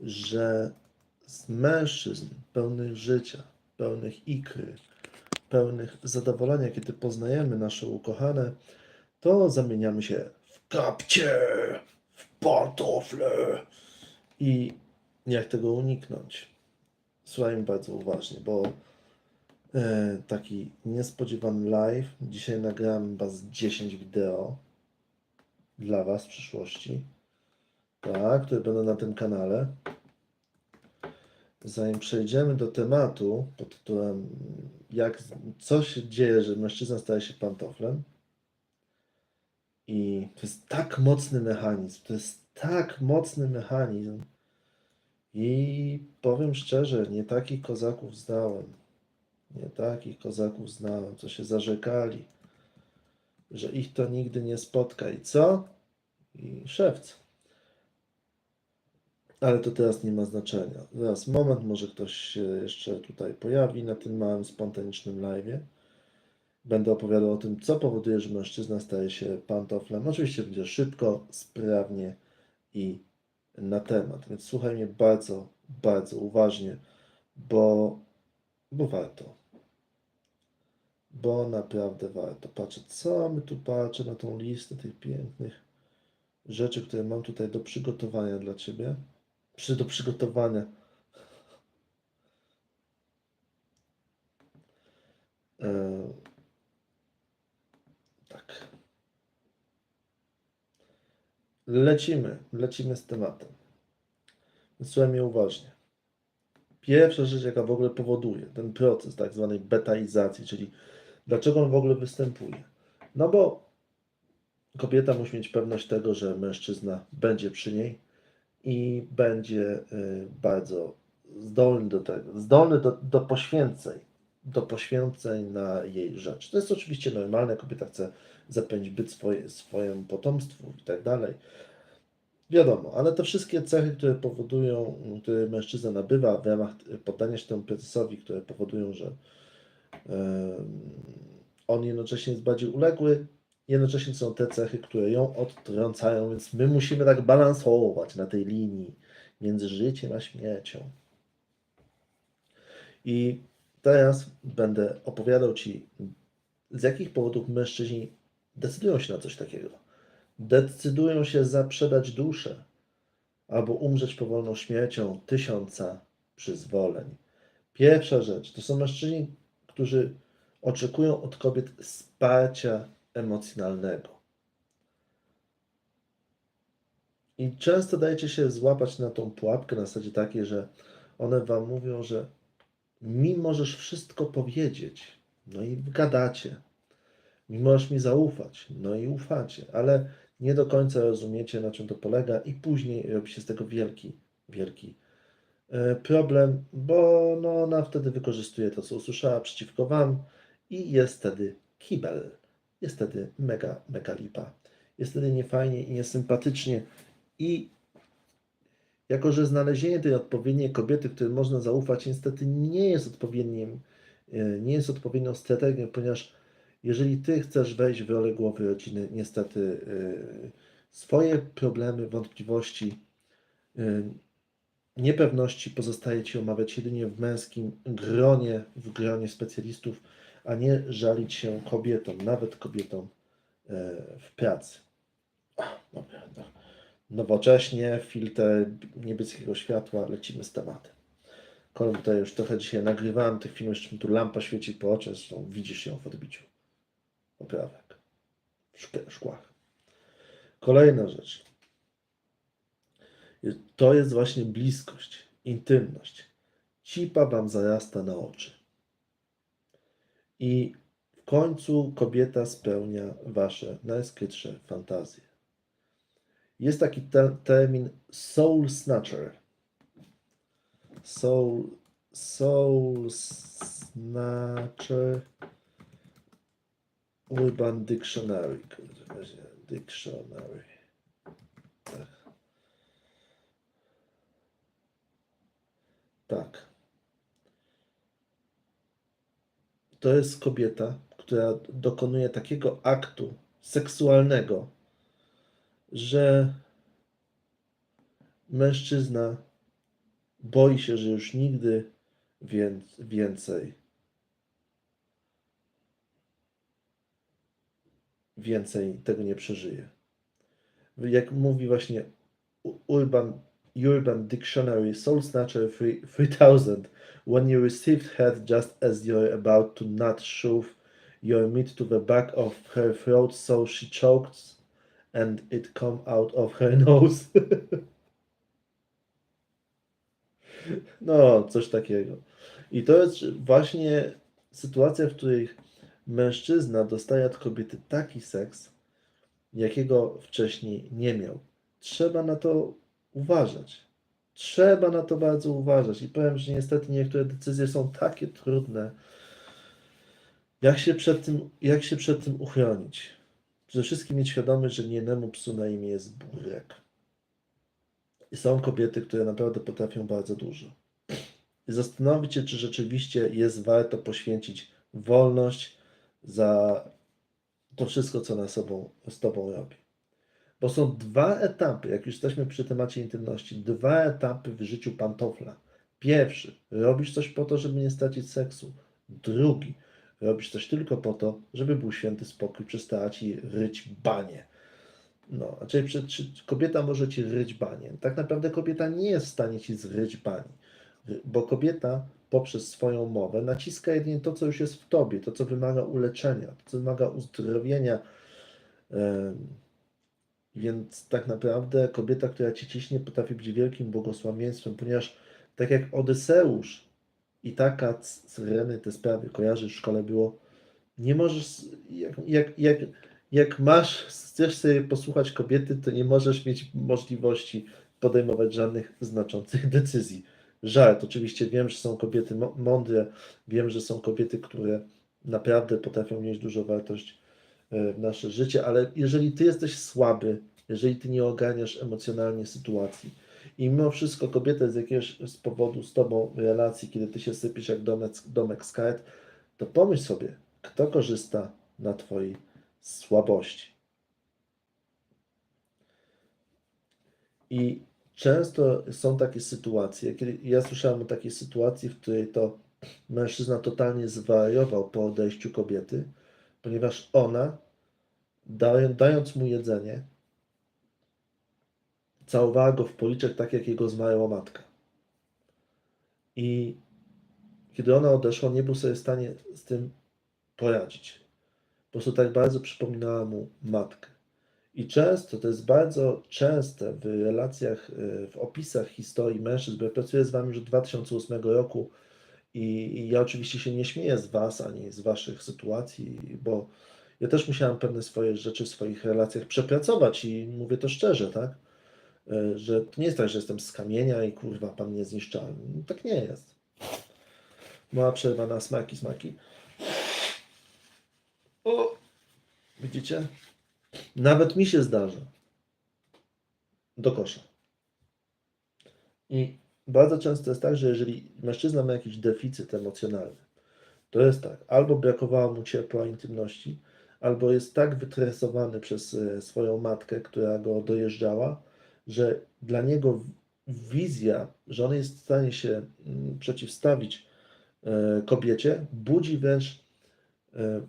że z mężczyzn pełnych życia, pełnych ikry, pełnych zadowolenia, kiedy poznajemy nasze ukochane, to zamieniamy się w kapcie, w pantofle. I jak tego uniknąć? Słuchajmy bardzo uważnie, bo e, taki niespodziewany live. Dzisiaj nagrałem Was 10 wideo dla Was w przyszłości, tak, które będą na tym kanale. Zanim przejdziemy do tematu pod tytułem jak, co się dzieje, że mężczyzna staje się pantoflem i to jest tak mocny mechanizm, to jest tak mocny mechanizm i powiem szczerze, nie takich kozaków znałem, nie takich kozaków znałem, co się zarzekali, że ich to nigdy nie spotka i co? I szewc. Ale to teraz nie ma znaczenia. Zaraz, moment, może ktoś się jeszcze tutaj pojawi na tym małym, spontanicznym live'ie. Będę opowiadał o tym, co powoduje, że mężczyzna staje się pantoflem. Oczywiście będzie szybko, sprawnie i na temat. Więc słuchaj mnie bardzo, bardzo uważnie, bo, bo warto. Bo naprawdę warto. Patrzę, co my tu patrzę na tą listę tych pięknych rzeczy, które mam tutaj do przygotowania dla Ciebie. Przy, do przygotowania. E, tak. Lecimy, lecimy z tematem. Słuchaj mnie uważnie. Pierwsza rzecz, jaka w ogóle powoduje ten proces tak zwanej betaizacji, czyli dlaczego on w ogóle występuje. No bo kobieta musi mieć pewność tego, że mężczyzna będzie przy niej i będzie y, bardzo zdolny do tego, zdolny do, do poświęceń, do poświęceń na jej rzecz. To jest oczywiście normalne, kobieta chce zapewnić byt swoje, swojemu potomstwu i tak dalej. Wiadomo, ale te wszystkie cechy, które powodują, które mężczyzna nabywa w ramach poddania się temu procesowi, które powodują, że on jednocześnie jest bardziej uległy, jednocześnie są te cechy, które ją odtrącają, więc my musimy tak balansować na tej linii między życiem a śmiercią. I teraz będę opowiadał Ci, z jakich powodów mężczyźni decydują się na coś takiego. Decydują się zaprzedać duszę albo umrzeć powolną śmiercią tysiąca przyzwoleń. Pierwsza rzecz to są mężczyźni, którzy oczekują od kobiet wsparcia emocjonalnego. I często dajecie się złapać na tą pułapkę na zasadzie takiej, że one wam mówią, że mi możesz wszystko powiedzieć, no i gadacie. Mi możesz mi zaufać, no i ufacie, ale nie do końca rozumiecie, na czym to polega, i później robi się z tego wielki, wielki e, problem, bo no, ona wtedy wykorzystuje to, co usłyszała przeciwko wam, i jest wtedy kibel. Jest wtedy mega, mega lipa. Jest wtedy niefajnie i niesympatycznie. I jako, że znalezienie tej odpowiedniej kobiety, której można zaufać, niestety nie jest odpowiednim, e, nie jest odpowiednią strategią, ponieważ jeżeli ty chcesz wejść w rolę głowy rodziny, niestety e, swoje problemy, wątpliwości, e, niepewności pozostaje ci omawiać jedynie w męskim gronie, w gronie specjalistów, a nie żalić się kobietom, nawet kobietom e, w pracy. No. Nowocześnie, filtr niebieskiego światła, lecimy z tematem. Kolem tutaj już trochę dzisiaj nagrywałem tych filmów, jeszcze tu lampa świeci po oczach, zresztą widzisz ją w odbiciu poprawek, w szk- szkłach. Kolejna rzecz. To jest właśnie bliskość, intymność. Cipa wam zarasta na oczy. I w końcu kobieta spełnia wasze najskrytsze fantazje. Jest taki te- termin soul snatcher. Soul, soul snatcher. Urban Dictionary. Dictionary. Tak. Tak. To jest kobieta, która dokonuje takiego aktu seksualnego, że mężczyzna boi się, że już nigdy wię- więcej więcej tego nie przeżyje. Jak mówi właśnie Urban, Urban Dictionary Soul Snatcher 3000, when you received head just as you're about to nut shove your meat to the back of her throat so she choked and it come out of her nose. No, coś takiego. I to jest właśnie sytuacja, w której mężczyzna dostaje od kobiety taki seks, jakiego wcześniej nie miał. Trzeba na to uważać. Trzeba na to bardzo uważać. I powiem, że niestety niektóre decyzje są takie trudne. Jak się przed tym, jak się przed tym uchronić? Przede wszystkim mieć świadomość, że nienemu psu na imię jest burek. I są kobiety, które naprawdę potrafią bardzo dużo. I zastanowić się, czy rzeczywiście jest warto poświęcić wolność za to wszystko, co na sobą, z tobą robi. Bo są dwa etapy, jak już jesteśmy przy temacie intymności, dwa etapy w życiu pantofla. Pierwszy, robisz coś po to, żeby nie stracić seksu. Drugi, robisz coś tylko po to, żeby był święty spokój, przestała ci ryć banie. No, a czyli czy, czy kobieta może ci ryć banie? Tak naprawdę kobieta nie jest w stanie ci zryć bani, bo kobieta poprzez swoją mowę naciska jedynie to, co już jest w tobie, to, co wymaga uleczenia, to, co wymaga uzdrowienia. Em, Więc tak naprawdę kobieta, która ci ciśnie, potrafi być wielkim błogosławieństwem, ponieważ tak jak Odyseusz i taka Syreny te sprawy kojarzy w szkole było, nie możesz, jak, jak, jak, jak masz, chcesz sobie posłuchać kobiety, to nie możesz mieć możliwości podejmować żadnych znaczących decyzji. Żart, oczywiście wiem, że są kobiety mądre, wiem, że są kobiety, które naprawdę potrafią mieć dużą wartość w nasze życie, ale jeżeli ty jesteś słaby, jeżeli ty nie ogarniasz emocjonalnie sytuacji i mimo wszystko kobieta z jakiegoś z powodu z tobą w relacji, kiedy ty się sypiesz jak domek, domek z kart, to pomyśl sobie, kto korzysta na twojej słabości. I często są takie sytuacje, kiedy ja słyszałem o takiej sytuacji, w której to mężczyzna totalnie zwariował po odejściu kobiety, ponieważ ona, dając mu jedzenie, całowała go w policzek tak, jak jego zmarła matka. I kiedy ona odeszła, nie był sobie w stanie z tym poradzić. Po prostu tak bardzo przypominała mu matkę. I często, to jest bardzo częste w relacjach, y, w opisach historii mężczyzn, bo ja pracuję z Wami już od 2008 roku i, i ja oczywiście się nie śmieję z Was ani z Waszych sytuacji, bo ja też musiałem pewne swoje rzeczy w swoich relacjach przepracować i mówię to szczerze, tak? Y, Że to nie jest tak, że jestem z kamienia i kurwa, Pan niezniszczalny. Tak nie jest. Mała przerwa na smaki, smaki. O! Widzicie? Nawet mi się zdarza. Do kosza. I bardzo często jest tak, że jeżeli mężczyzna ma jakiś deficyt emocjonalny, to jest tak, albo brakowało mu ciepła, intymności, albo jest tak wytresowany przez e, swoją matkę, która go dojeżdżała, że dla niego wizja, że on jest w stanie się mm, przeciwstawić e, kobiecie, budzi wręcz e,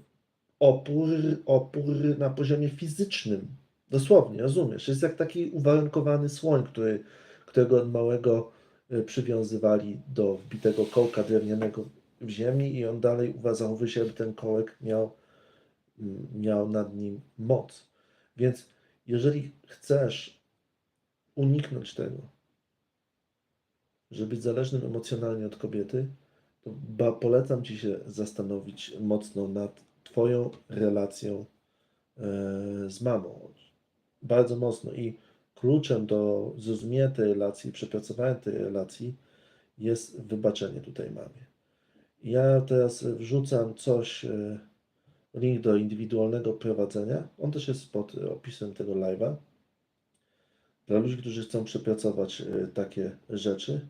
opór, opór na poziomie fizycznym. Dosłownie, rozumiesz? Jest jak taki uwarunkowany słoń, który, którego od małego przywiązywali do wbitego kołka drewnianego w ziemi i on dalej zachowuje się, aby ten kołek miał, miał nad nim moc. Więc jeżeli chcesz uniknąć tego, żeby być zależnym emocjonalnie od kobiety, to polecam Ci się zastanowić mocno nad Twoją relacją e, z mamą. Bardzo mocno. I kluczem do zrozumienia tej relacji, przepracowania tej relacji jest wybaczenie tutaj mamie. Ja teraz wrzucam coś, e, link do indywidualnego prowadzenia. On też jest pod opisem tego live'a. Dla ludzi, którzy chcą przepracować e, takie rzeczy,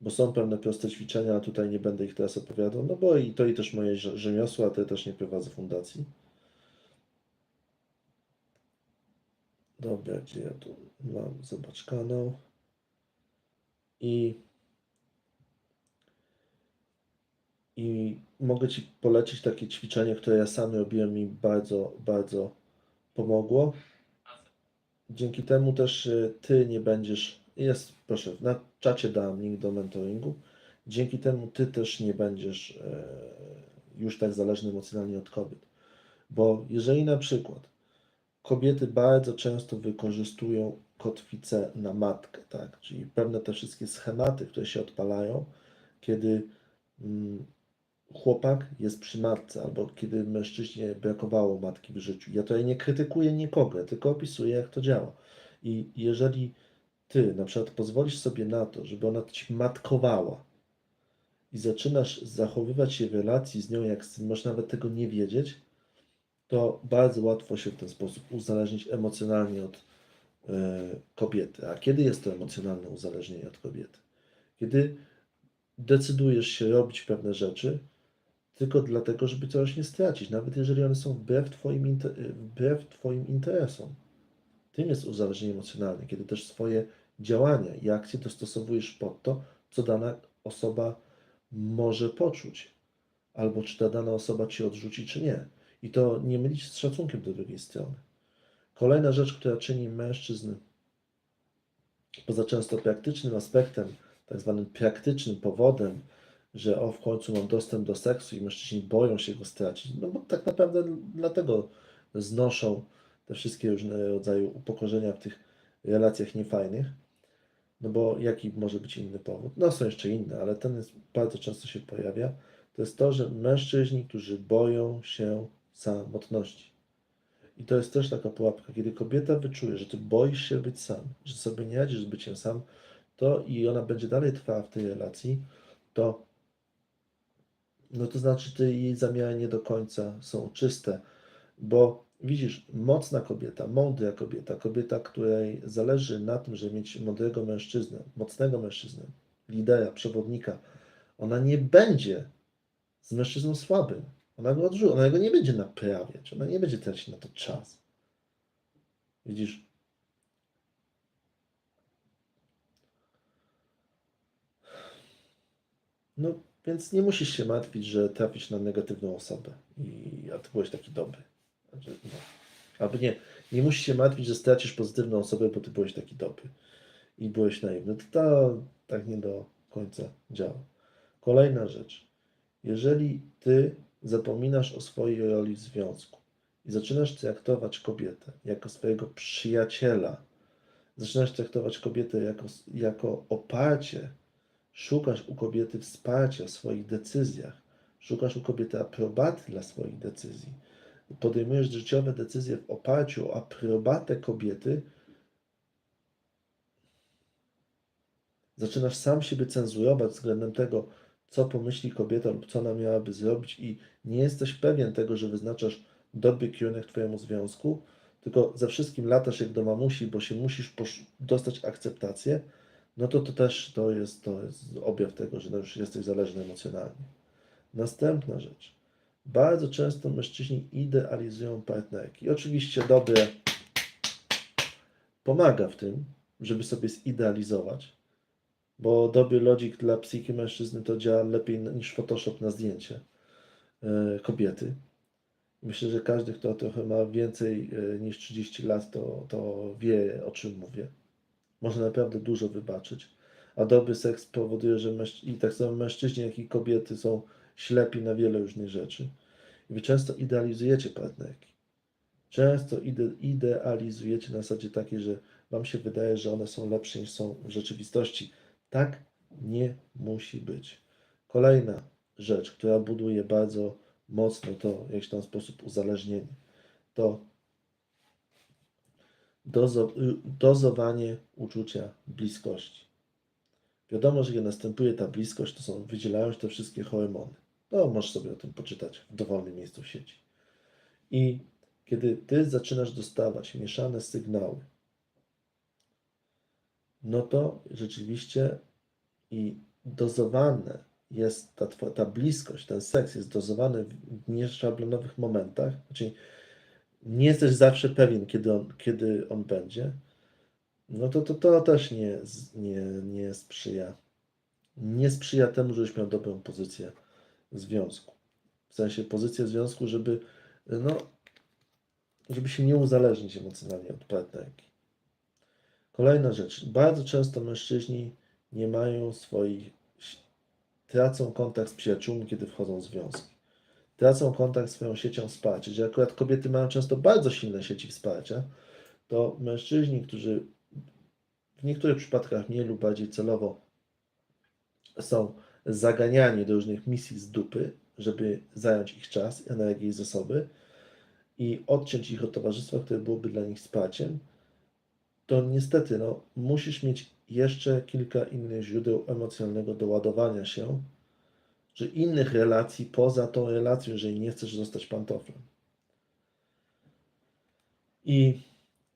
bo są pewne proste ćwiczenia, a tutaj nie będę ich teraz opowiadał, no bo i to i też moje rze- rzemiosło, a to też nie prowadzę fundacji. Dobra, gdzie ja tu mam? Zobacz kanał. I, I mogę Ci polecić takie ćwiczenie, które ja sam robiłem mi bardzo, bardzo pomogło. Dzięki temu też y, Ty nie będziesz, jest, proszę, na czacie dałem link do mentoringu. Dzięki temu Ty też nie będziesz e, już tak zależny emocjonalnie od kobiet. Bo jeżeli na przykład kobiety bardzo często wykorzystują kotwicę na matkę, tak? Czyli pewne te wszystkie schematy, które się odpalają, kiedy mm, chłopak jest przy matce, albo kiedy mężczyźnie brakowało matki w życiu. Ja tutaj nie krytykuję nikogo, tylko opisuję, jak to działa. I jeżeli ty na przykład pozwolisz sobie na to, żeby ona ci matkowała i zaczynasz zachowywać się w relacji z nią, jak z możesz nawet tego nie wiedzieć, to bardzo łatwo się w ten sposób uzależnić emocjonalnie od e, kobiety. A kiedy jest to emocjonalne uzależnienie od kobiety? Kiedy decydujesz się robić pewne rzeczy tylko dlatego, żeby coś nie stracić, nawet jeżeli one są wbrew Twoim, wbrew twoim interesom. Tym jest uzależnienie emocjonalne, kiedy też swoje działania i akcje dostosowujesz pod to, co dana osoba może poczuć, albo czy ta dana osoba ci odrzuci, czy nie. I to nie mylić z szacunkiem do drugiej strony. Kolejna rzecz, która czyni mężczyzn poza często praktycznym aspektem, tak zwanym praktycznym powodem, że o w końcu mam dostęp do seksu i mężczyźni boją się go stracić, no bo tak naprawdę dlatego znoszą te wszystkie różne rodzaje upokorzenia w tych relacjach niefajnych, no bo jaki może być inny powód? No są jeszcze inne, ale ten jest, bardzo często się pojawia. To jest to, że mężczyźni, którzy boją się samotności. I to jest też taka pułapka, kiedy kobieta wyczuje, że ty boisz się być sam, że sobie nie radzisz z byciem sam, to i ona będzie dalej trwała w tej relacji, to no to znaczy, te jej zamiary nie do końca są czyste, bo widzisz, mocna kobieta, mądra kobieta, kobieta, której zależy na tym, żeby mieć mądrego mężczyznę, mocnego mężczyznę, lidera, przewodnika, ona nie będzie z mężczyzną słabym. Ona go odrzuci, ona go nie będzie naprawiać, ona nie będzie tracić na to czas. Widzisz? No, więc nie musisz się martwić, że trafisz na negatywną osobę. I, a ty byłeś taki dobry. Znaczy, no. Albo nie, nie musisz się martwić, że stracisz pozytywną osobę, bo ty byłeś taki dobry. I byłeś naiwny. To, to tak nie do końca działa. Kolejna rzecz. Jeżeli ty zapominasz o swojej roli w związku i zaczynasz traktować kobietę jako swojego przyjaciela, zaczynasz traktować kobietę jako, jako oparcie, szukasz u kobiety wsparcia w swoich decyzjach, szukasz u kobiety aprobaty dla swoich decyzji, podejmujesz życiowe decyzje w oparciu o aprobatę kobiety, zaczynasz sam siebie cenzurować względem tego, co pomyśli kobieta lub co ona miałaby zrobić i nie jesteś pewien tego, że wyznaczasz dobry kierunek Twojemu związku, tylko ze wszystkim latasz jak do mamusi, bo się musisz dostać akceptację, no to to też to jest, to jest objaw tego, że już jesteś zależny emocjonalnie. Następna rzecz. Bardzo często mężczyźni idealizują partnerki. Oczywiście dobre pomaga w tym, żeby sobie zidealizować, bo dobry logik dla psychiki mężczyzny to działa lepiej niż Photoshop na zdjęcie e, kobiety. Myślę, że każdy, kto trochę ma więcej e, niż 30 lat, to, to wie, o czym mówię. Można naprawdę dużo wybaczyć. A dobry seks powoduje, że i tak samo mężczyźni, jak i kobiety są ślepi na wiele różnych rzeczy. I wy często idealizujecie partnerki. Często ide... idealizujecie na zasadzie takiej, że wam się wydaje, że one są lepsze niż są w rzeczywistości. Tak nie musi być. Kolejna rzecz, która buduje bardzo mocno to w jakiś tam sposób uzależnienie, to dozo, dozowanie uczucia bliskości. Wiadomo, że kiedy następuje ta bliskość, to są, wydzielają się te wszystkie hormony. No, możesz sobie o tym poczytać w dowolnym miejscu w sieci. I kiedy ty zaczynasz dostawać mieszane sygnały, no to rzeczywiście i dozowane jest ta, ta bliskość, ten seks jest dozowany w nieszablonowych momentach, czyli nie jesteś zawsze pewien, kiedy on, kiedy on będzie, no to, to, to też nie, nie, nie sprzyja. Nie sprzyja temu, żebyś miał dobrą pozycję w związku. W sensie pozycję w związku, żeby, no, żeby się nie uzależnić emocjonalnie od partnerki. Kolejna rzecz. Bardzo często mężczyźni nie mają swoich, tracą kontakt z przyjaciółmi, kiedy wchodzą w związki. Tracą kontakt z swoją siecią wsparcia. Że akurat kobiety mają często bardzo silne sieci wsparcia, to mężczyźni, którzy w niektórych przypadkach mniej lub bardziej celowo są zaganiani do różnych misji z dupy, żeby zająć ich czas, energię i zasoby i odciąć ich od towarzystwa, które byłoby dla nich wsparciem, to niestety no, musisz mieć jeszcze kilka innych źródeł emocjonalnego doładowania się, że innych relacji poza tą relacją, jeżeli nie chcesz zostać pantoflem. I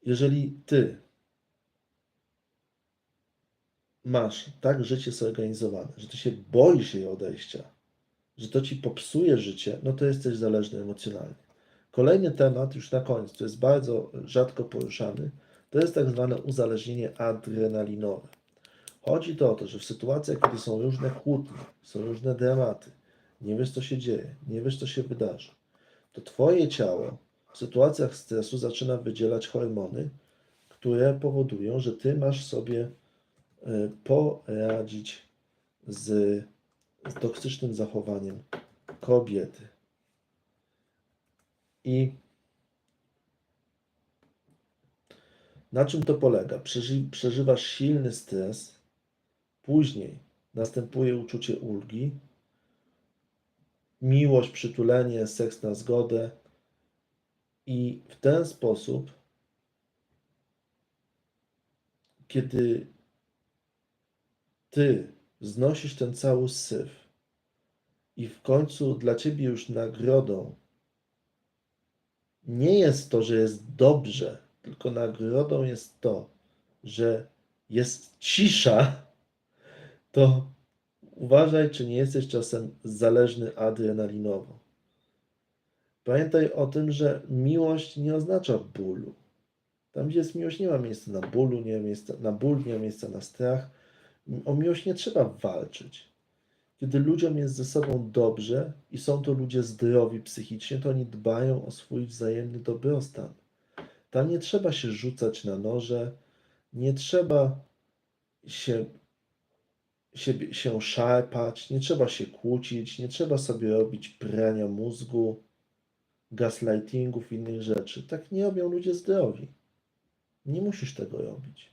jeżeli ty masz tak życie zorganizowane, że ty się boisz jej odejścia, że to ci popsuje życie, no to jesteś zależny emocjonalnie. Kolejny temat, już na koniec, to jest bardzo rzadko poruszany, to jest tak zwane uzależnienie adrenalinowe. Chodzi to o to, że w sytuacjach, kiedy są różne kłótnie, są różne dramaty, nie wiesz co się dzieje, nie wiesz co się wydarzy, to twoje ciało w sytuacjach stresu zaczyna wydzielać hormony, które powodują, że ty masz sobie y, poradzić z, toksycznym zachowaniem kobiety. I na czym to polega? Przeży, przeżywasz silny stres, później następuje uczucie ulgi, miłość, przytulenie, seks na zgodę i w ten sposób, kiedy ty znosisz ten cały syf i w końcu dla ciebie już nagrodą nie jest to, że jest dobrze, tylko nagrodą jest to, że jest cisza, to uważaj, czy nie jesteś czasem zależny adrenalinowo. Pamiętaj o tym, że miłość nie oznacza bólu. Tam, gdzie jest miłość, nie ma miejsca na bólu, nie ma miejsca na ból, nie ma miejsca na strach. O miłość nie trzeba walczyć. Kiedy ludziom jest ze sobą dobrze i są to ludzie zdrowi psychicznie, to oni dbają o swój wzajemny dobrostan. Tam nie trzeba się rzucać na noże, nie trzeba się, się, się szarpać, nie trzeba się kłócić, nie trzeba sobie robić prania mózgu, gaslightingów innych rzeczy. Tak nie robią ludzie zdrowi. Nie musisz tego robić.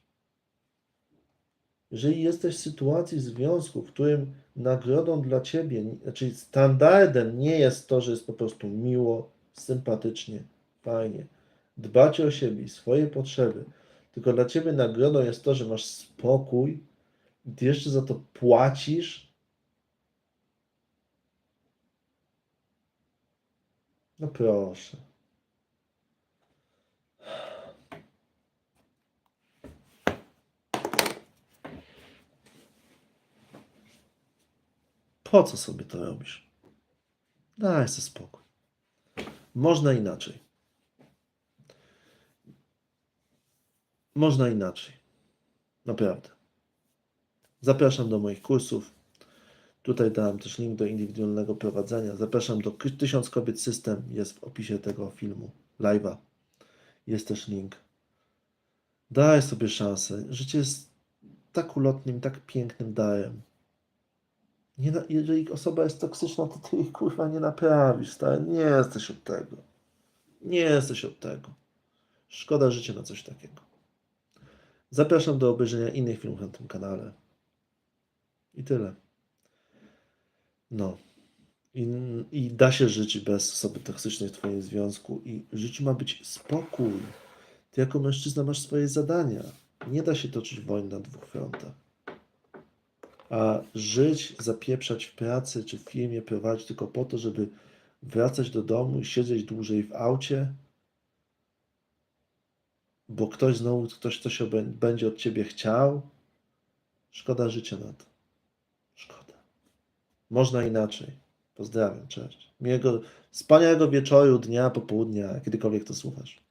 Jeżeli jesteś w sytuacji związku, w którym nagrodą dla ciebie, znaczy standardem nie jest to, że jest po prostu miło, sympatycznie, fajnie, dbacie o siebie i swoje potrzeby, tylko dla ciebie nagrodą jest to, że masz spokój ty jeszcze za to płacisz, no proszę. Po co sobie to robisz? Daj sobie spokój. Można inaczej. Można inaczej. Naprawdę. Zapraszam do moich kursów. Tutaj dałem też link do indywidualnego prowadzenia. Zapraszam do 1000 kobiet system. Jest w opisie tego filmu, live'a. Jest też link. Daj sobie szansę. Życie jest tak ulotnym, tak pięknym darem. Nie na, jeżeli osoba jest toksyczna, to ty jej kurwa nie naprawisz, stary. Nie jesteś od tego. Nie jesteś od tego. Szkoda życia na coś takiego. Zapraszam do obejrzenia innych filmów na tym kanale. I tyle. No. I, I da się żyć bez osoby toksycznej w Twoim związku. I w życiu ma być spokój. Ty jako mężczyzna masz swoje zadania. Nie da się toczyć wojny na dwóch frontach. A żyć, zapieprzać w pracy czy w firmie, prowadzić tylko po to, żeby wracać do domu i siedzieć dłużej w aucie, bo ktoś znowu, ktoś coś będzie od ciebie chciał. Szkoda życia na to. Można inaczej. Pozdrawiam, cześć. Miłego, wspaniałego wieczoru, dnia, popołudnia, kiedykolwiek to słuchasz.